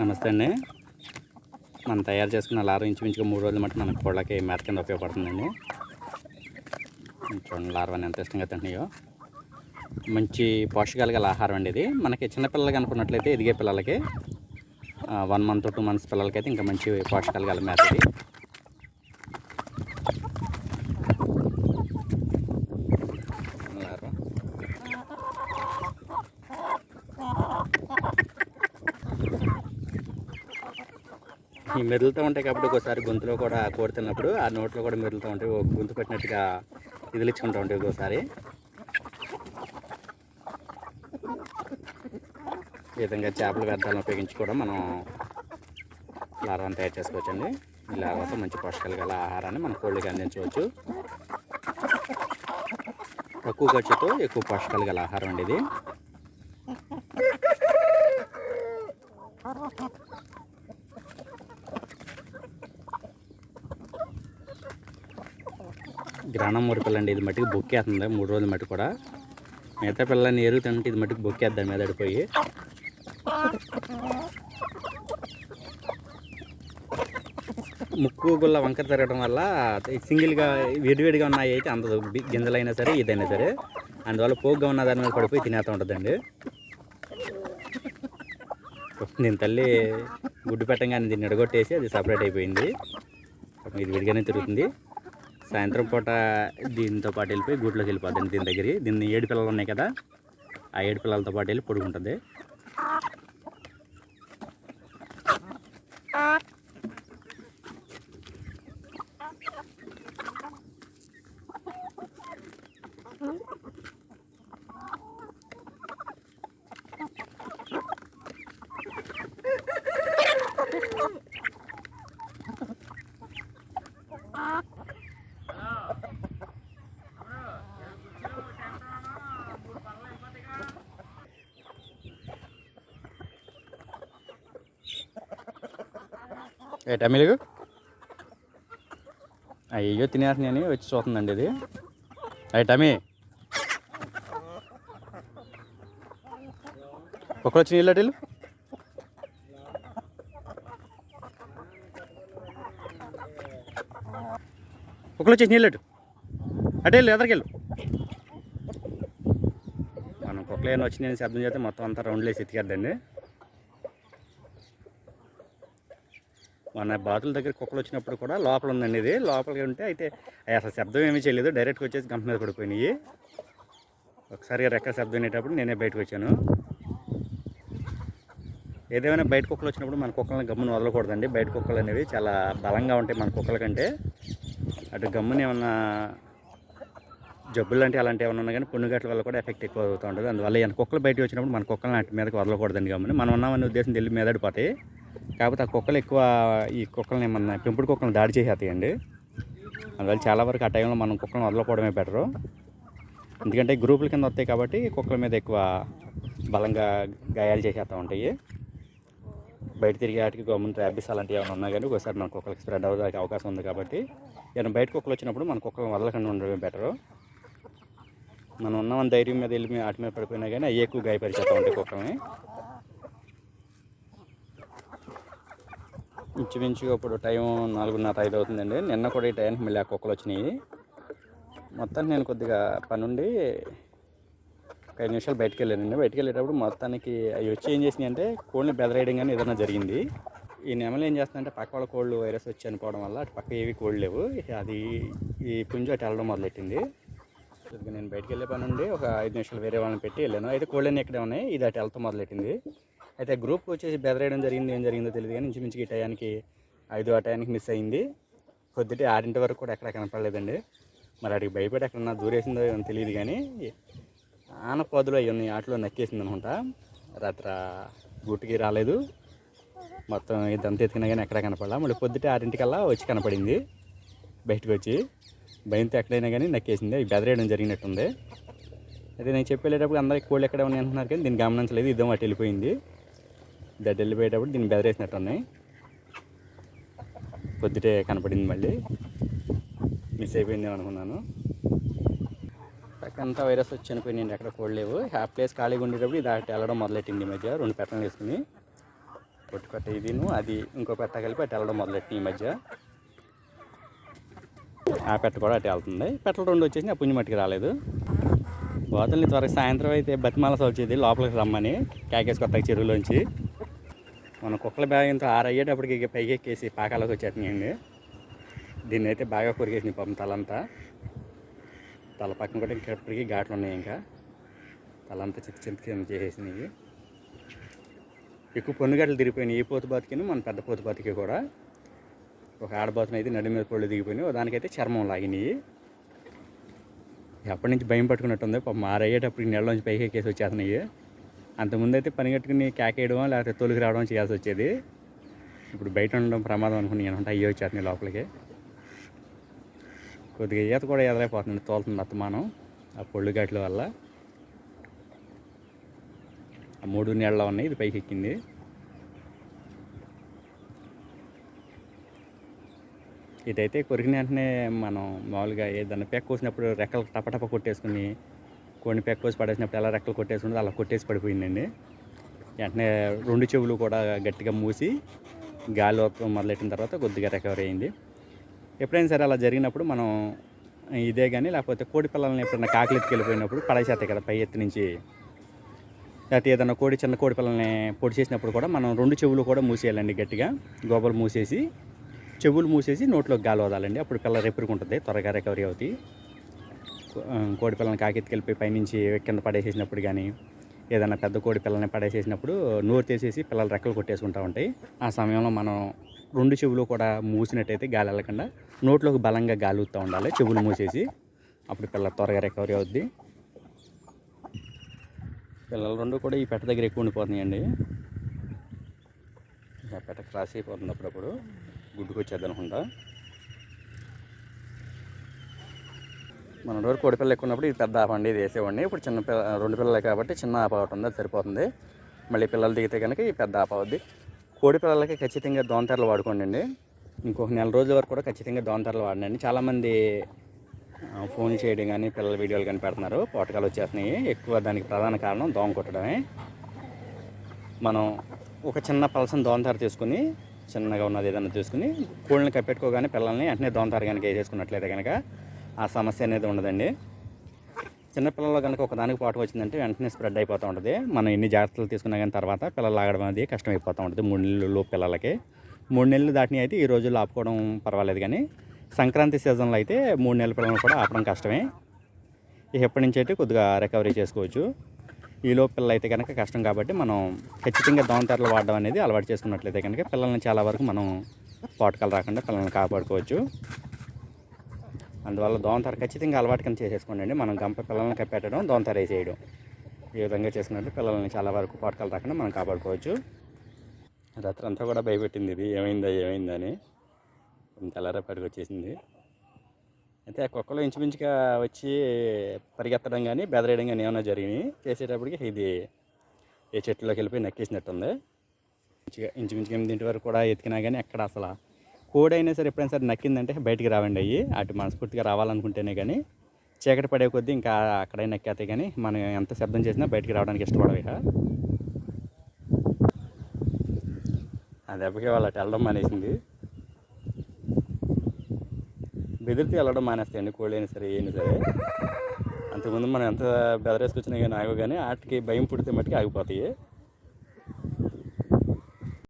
నమస్తే అండి. మనం తయారు చేసుకున్న లారం ఇంచుమించుగా మూడు రోజులు మట్టి మన కోళ్ళకి మేత కింద ఉపయోగపడుతుందండి. చూడండి లార్వని ఎంత ఇష్టంగా తింటున్నాయో. మంచి పోషకాలు గల ఆహారం అండి ఇది. మనకి చిన్నపిల్లలకి అనుకున్నట్లయితే ఎదిగే పిల్లలకి వన్ మంత్ టూ మంత్స్ పిల్లలకి అయితే ఇంకా మంచి పోషకాలు గల మేత ఇది. ఈ మెదులుతూ ఉంటాయి కాబట్టి ఒకసారి గొంతులో కూడా కోరుతున్నప్పుడు ఆ నోట్లో కూడా మెదులుతూ ఉంటాయి. గొంతు పెట్టినట్టుగా ఇదిలిచ్చుకుంటూ ఉంటాయి ఒక్కోసారి. ఈ విధంగా చేపల వ్యర్థాలను ఉపయోగించి కూడా మనం లారాన్ని తయారు చేసుకోవచ్చండి. ఈ లారాతో మంచి పోషకాలు గల ఆహారాన్ని మన కోళ్ళకి అందించవచ్చు. తక్కువ ఖర్చుతో ఎక్కువ పోషకాలు గల ఆహారం అండి ఇది. గ్రానం మూడు ఇది మట్టికి బొక్కేస్తుంది. మూడు రోజుల మట్టి కూడా. మిగతా పిల్లల్ని ఎరుగుతుంటే ఇది మట్టికి బొక్కేద్దాం మీద అడిపోయి ముక్కు గుల్ల వంకర తిరగడం వల్ల సింగిల్గా విడివిడిగా ఉన్నాయి అయితే అంత గింజలైనా సరే ఇదైనా సరే. అందువల్ల పోగ్గా ఉన్న దాని మీద పడిపోయి తినేస్తూ ఉంటుందండి. దీని తల్లి గుడ్డు పెట్టంగానే దీన్ని ఎడగొట్టేసి అది సపరేట్ అయిపోయింది. ఇది విడిగానే తిరుగుతుంది. సాయంత్రం పూట దీంతో పాటు వెళ్ళిపోయి గూట్లోకి వెళ్ళిపోద్దండి దీని దగ్గరికి. దీన్ని ఏడు పిల్లలు ఉన్నాయి కదా ఆ ఏడు పిల్లలతో పాటు వెళ్ళి పొడుగుంటుంది ఏ టమిలుగు అయ్యో తినేస్తున్నాయని వచ్చి చూస్తుందండి ఇది. అయ్యి టమీ. ఒకరు వచ్చి నీళ్ళు అటు ఒకరు వచ్చేసి నీళ్ళు అటు. అటు వెళ్ళు ఎదరికెళ్ళు మనం కుక్కలేని వచ్చి నేను శబ్దం చేస్తే మొత్తం అంతా రౌండ్లేసి ఎత్తికేద్దండి మన బాతుల దగ్గర కుక్కలు వచ్చినప్పుడు కూడా లోపల ఉందండి ఇది. లోపలికి ఉంటే అయితే అసలు శబ్దం ఏమీ చేయలేదు. డైరెక్ట్గా వచ్చేసి గంప మీద పడిపోయినాయి. ఒకసారి రెక్క శబ్దం అనేటప్పుడు నేనే బయటకు వచ్చాను. ఏదేమైనా బయట కుక్కలు వచ్చినప్పుడు మన కుక్కలను గమ్మును వదలకూడదండి. బయట కుక్కలు అనేవి చాలా బలంగా ఉంటాయి మన కుక్కల కంటే. అటు గమ్మున ఏమన్నా జబ్బులు లాంటివి అలాంటివి ఏమైనా ఉన్నా కానీ పుణ్యగట్ల వల్ల కూడా ఎఫెక్ట్ ఎక్కువ అవుతూ ఉంటుంది. అందువల్ల ఈ కుక్కలు బయటకు వచ్చినప్పుడు మన కుక్కలను అటు మీదకి వదలకూడదండి గమ్ముని. మనం ఉన్నామనే ఉద్దేశం తెలివి మీదడిపోతాయి కాకపోతే ఆ కుక్కలు ఎక్కువ ఈ కుక్కల్ని మన పెంపుడు కుక్కలను దాడి చేసేస్తాయండి. అందువల్ల చాలా వరకు ఆ టైంలో మనం కుక్కలను వదలకపోవడమే బెటరు. ఎందుకంటే గ్రూపుల కింద వస్తాయి కాబట్టి కుక్కల మీద ఎక్కువ బలంగా గాయాలు చేసేస్తూ ఉంటాయి. బయట తిరిగే వాటికి గవర్నమెంట్ ర్యాబీస్ అలాంటివి ఏమైనా ఉన్నా కానీ ఒకసారి మన కుక్కలకి స్ప్రెడ్ అవ్వడానికి అవకాశం ఉంది కాబట్టి ఏమైనా బయట కుక్కలు వచ్చినప్పుడు మన కుక్కలను వదలకుండా ఉండడమే బెటరు. మనం ఉన్నామని ధైర్యం మీద వెళ్ళి వాటి మీద పడిపోయినా కానీ అవి ఎక్కువ గాయపరిచేస్తూ ఉంటాయి కుక్కల్ని. ఇంచుమించుగా ఇప్పుడు టైం నాలుగున్నర ఐదు అవుతుందండి. నిన్న కూడా ఈ టైంకి మళ్ళీ ఆ కుక్కలు వచ్చినాయి. మొత్తానికి నేను కొద్దిగా పనుండి ఒక ఐదు నిమిషాలు బయటకు వెళ్ళానండి. బయటకు వెళ్ళేటప్పుడు మొత్తానికి అవి వచ్చి ఏం చేసినాయి అంటే కోళ్ళని బెదరేయడం కానీ ఏదైనా జరిగింది. ఈ నెమలు ఏం చేస్తుందంటే పక్క వాళ్ళ కోళ్ళు వైరస్ వచ్చి చనిపోవడం వల్ల అటు పక్క ఏవి కోళ్ళు లేవు. అది ఈ పుంజు అటు వెళ్ళడం మొదలెట్టింది. నేను బయటకు వెళ్ళే పని ఉండి ఒక ఐదు నిమిషాలు వేరే వాళ్ళని పెట్టి వెళ్ళాను. అయితే కోళ్ళని ఇక్కడే ఉన్నాయి. ఇది అటు వెళ్తా మొదలెట్టింది. అయితే గ్రూప్కి వచ్చేసి బెదరేయడం జరిగింది ఏం జరిగిందో తెలియదు కానీ ఇంచుమించుకి ఈ టయానికి ఐదు ఆ టయానికి మిస్ అయింది. పొద్దుటే ఆరింటి వరకు కూడా ఎక్కడ కనపడలేదండి. మరి అడిగి భయపడి ఎక్కడన్నా దూరేసిందో ఏమో తెలియదు కానీ ఆనపోదులు అవి ఉన్నాయి ఆటలో నక్కేసింది అనుకుంటా రాత్ర గుట్టుకి రాలేదు. మొత్తం ఇదంతా ఎత్తుకున్నా కానీ ఎక్కడ కనపడలా. మళ్ళీ పొద్దుటే ఆరింటికల్లా వచ్చి కనపడింది బయటకు వచ్చి. భయంతో ఎక్కడైనా కానీ నక్కేసింది. అవి బెదరేయడం జరిగినట్టుంది. అయితే నేను చెప్పేటప్పుడు అందరికి కోళ్ళు ఎక్కడ ఉన్నాయి అంటున్నారు కానీ దీన్ని గమనించలేదు. ఇద్దం అటు వెళ్ళిపోయింది. దట్ వెళ్ళిపోయేటప్పుడు దీన్ని బెదరేసినట్టు ఉన్నాయి పొద్దుటే కనపడింది మళ్ళీ. మిస్ అయిపోయింది అనుకున్నాను. పక్కంతా వైరస్ వచ్చి చనిపోయి నేను ఎక్కడ కూడలేవు హ్యాప్ ప్లేస్ ఖాళీగా ఉండేటప్పుడు ఇది అటు వెళ్ళడం మొదలెట్టింది ఈ మధ్య. రెండు పెట్టలు వేసుకుని పొట్టు పెట్ట ఇదిను అది ఇంకో పెట్ట కలిపి అటు వెళ్ళడం మొదలెట్టింది ఈ మధ్య. ఆ పెట్ట కూడా అటు వెళ్తుంది. పెట్టలు రెండు వచ్చేసి ఆ పుణ్య మట్టికి రాలేదు. బాతుల్ని త్వరగా సాయంత్రం అయితే బతిమాలస వచ్చేది లోపలికి రమ్మని. క్యాకేసి కొత్త చెరువులోంచి మన కుక్కల బ్యాగంతో ఆరయ్యేటప్పటికి ఇక పైకెక్కేసి పాకాలకు వచ్చేస్తున్నాయండి. దీన్ని అయితే బాగా కొరికేసినాయి పాపం తలంతా. తల పక్కన కూడా ఇంకెప్పటికీ ఘాట్లు ఉన్నాయి ఇంకా. తలంతా చిత్త చింత కింద చేసేసినాయి. ఎక్కువ పొన్నుగడ్డలు తిరిగిపోయినాయి. ఈ పోతు బాతుకిను మన పెద్ద పోతు బతికి కూడా. ఒక ఆడబోతున అయితే నడి మీద పళ్ళు దిగిపోయినాయి. దానికైతే చర్మం లాగినాయి. ఎప్పటి నుంచి భయం పట్టుకున్నట్టుంది పాపం ఆరయ్యేటప్పుడు నెలలోంచి పైకి ఎక్కేసి వచ్చేస్తున్నాయి. అంతకుముందు అయితే పని కట్టుకుని కేకేయడం లేకపోతే తొలికి రావడం చేయాల్సి వచ్చేది ఇప్పుడు బయట ఉండడం ప్రమాదం అనుకుని అంటే అయ్యే వచ్చేస్తుంది లోపలికి. కొద్దిగా ఈత కూడా ఎదలైపోతుంది తోలుతుంది అత్తమానం ఆ పొళ్ళుగాట్ల వల్ల. ఆ మూడు నీళ్ళ ఉన్నాయి ఇది పైకి ఎక్కింది. ఇదైతే కొరికిన వెంటనే మనం మామూలుగా ఏదన్నా పెక్క కోసినప్పుడు రెక్కలు టపటప కొట్టేసుకుని కొన్ని పెక్కోసి పడేసినప్పుడు ఎలా రెక్కలు కొట్టేసుకుంటే అలా కొట్టేసి పడిపోయిందండి. వెంటనే రెండు చెవులు కూడా గట్టిగా మూసి గాలి మొదలెట్టిన తర్వాత కొద్దిగా రికవరీ అయింది. ఎప్పుడైనా సరే అలా జరిగినప్పుడు మనం ఇదే కానీ లేకపోతే కోడి పిల్లల్ని ఎప్పుడైనా కాకిలు ఎత్తుకెళ్ళిపోయినప్పుడు పడేసేస్తాయి కదా పై ఎత్తు నుంచి. లేకపోతే ఏదైనా కోడి చిన్న కోడి పిల్లల్ని పొడి చేసినప్పుడు కూడా మనం రెండు చెవులు కూడా మూసేయాలండి గట్టిగా. గోబలు మూసేసి చెవులు మూసేసి నోట్లోకి గాలి వదాలండి అప్పుడు పిల్ల రెప్పురుకుంటుంది త్వరగా రికవరీ అవుతాయి. కోడి పిల్లని కాకెత్తుకెళ్ళిపోయి పైనుంచి కింద పడేసేసినప్పుడు కానీ ఏదైనా పెద్ద కోడి పిల్లని పడేసేసినప్పుడు నోరు తీసేసి పిల్లలు రెక్కలు కొట్టేసుకుంటూ ఉంటాయి. ఆ సమయంలో మనం రెండు చెవులు కూడా మూసినట్టయితే గాలి వెళ్ళకుండా నోట్లోకి బలంగా గాలి ఊతూ ఉండాలి. చెవులు మూసేసి అప్పుడు పిల్ల త్వరగా రికవరీ అవుద్ది. పిల్లలు రెండు కూడా ఈ పెట్ట దగ్గర ఎక్కువ ఉండిపోతున్నాయండి. ఆ పెట్ట క్రాస్ అయిపోతుంది అప్పుడప్పుడు గుడ్డుకు వచ్చేది అనుకుంటా. మన రోజు కోడి పిల్ల ఎక్కువ ఉన్నప్పుడు ఇది పెద్ద ఆపండి ఇది వేసేవాడిని. ఇప్పుడు చిన్న పిల్ల రెండు పిల్లలే కాబట్టి చిన్న ఆప ఒకటి ఉంది అది సరిపోతుంది. మళ్ళీ పిల్లలు దిగితే కనుక ఈ పెద్ద ఆప అవుద్ది. కోడి పిల్లలకి ఖచ్చితంగా దోంతరలు వాడుకోండి అండి ఇంకొక నెల రోజుల వరకు కూడా ఖచ్చితంగా దోంతరలు వాడండి. చాలామంది ఫోన్ చేయడం కానీ పిల్లల వీడియోలు కానీ పెడుతున్నారు. పోటకాలు వచ్చేస్తున్నాయి. ఎక్కువ దానికి ప్రధాన కారణం దోమ కొట్టడమే. మనం ఒక చిన్న పలసన దోమతార తీసుకుని చిన్నగా ఉన్నది ఏదైనా తీసుకుని కోళ్ళని కప్పెట్టుకోగానే పిల్లల్ని వెంటనే దోమతార కనుక వేసేసుకున్నట్లయితే కనుక ఆ సమస్య అనేది ఉండదండి. చిన్నపిల్లలు కనుక ఒకదానికి పాటు వచ్చిందంటే వెంటనే స్ప్రెడ్ అయిపోతూ ఉంటుంది. మనం ఎన్ని జాగ్రత్తలు తీసుకున్నా కానీ తర్వాత పిల్లలు ఆగడం అనేది కష్టమైపోతూ ఉంటుంది. మూడు నెలలు పిల్లలకి. మూడు నెలలు దాటిని అయితే ఈ రోజుల్లో ఆపుకోవడం పర్వాలేదు కానీ సంక్రాంతి సీజన్లో అయితే మూడు నెలల పిల్లలను కూడా ఆపడం కష్టమే. ఎప్పటి నుంచి అయితే కొద్దిగా రికవరీ చేసుకోవచ్చు. ఈలో పిల్లలు అయితే కనుక కష్టం కాబట్టి మనం ఖచ్చితంగా దోమతెరలు వాడడం అనేది అలవాటు చేసుకున్నట్లయితే కనుక పిల్లల్ని చాలా వరకు మనం పోటకాలు రాకుండా పిల్లల్ని కాపాడుకోవచ్చు. అందువల్ల దోమతెర ఖచ్చితంగా అలవాటు కింద చేసేసుకోండి మనం గంప పిల్లల్ని కప్పెట్టడం దోమతెర వేసేయడం. ఈ విధంగా చేసుకున్నట్టు పిల్లల్ని చాలా వరకు పాటకాలు రాకుండా మనం కాపాడుకోవచ్చు. రాత్రి అంతా కూడా భయపెట్టింది ఇది. ఏమైందా ఏమైందని అని తెల్లారేపటికి వచ్చేసింది. అయితే ఆ కుక్కలు ఇంచుమించుగా వచ్చి పరిగెత్తడం కానీ బెదరేయడం కానీ ఏమైనా జరిగినాయి. చేసేటప్పటికి ఇది ఏ చెట్టులోకి వెళ్ళిపోయి నక్కేసినట్టుంది. మంచిగా ఇంచుమించుగా ఎనిమిదింటి వరకు కూడా ఎతికినా కానీ ఎక్కడ అసలు కోడి అయినా సరే ఎప్పుడైనా సరే నక్కిందంటే బయటికి రావండి అయ్యి. అటు మనస్ఫూర్తిగా రావాలనుకుంటేనే కానీ చీకటి పడే కొద్దీ ఇంకా అక్కడే నక్కేతాయి కానీ మనం ఎంత శబ్దం చేసినా బయటికి రావడానికి ఇష్టపడవు ఇక. ఆ దెబ్బకి వాళ్ళు అటు వెళ్ళడం మానేసింది. బెదిరితే వెళ్ళడం మానేస్తాయండి కోళ్ళు సరే ఏమైనా సరే. అంతకుముందు మనం ఎంత బెదరేసుకొచ్చినా కానీ ఆగో కానీ వాటికి భయం పుడితే మట్టుకు ఆగిపోతాయి.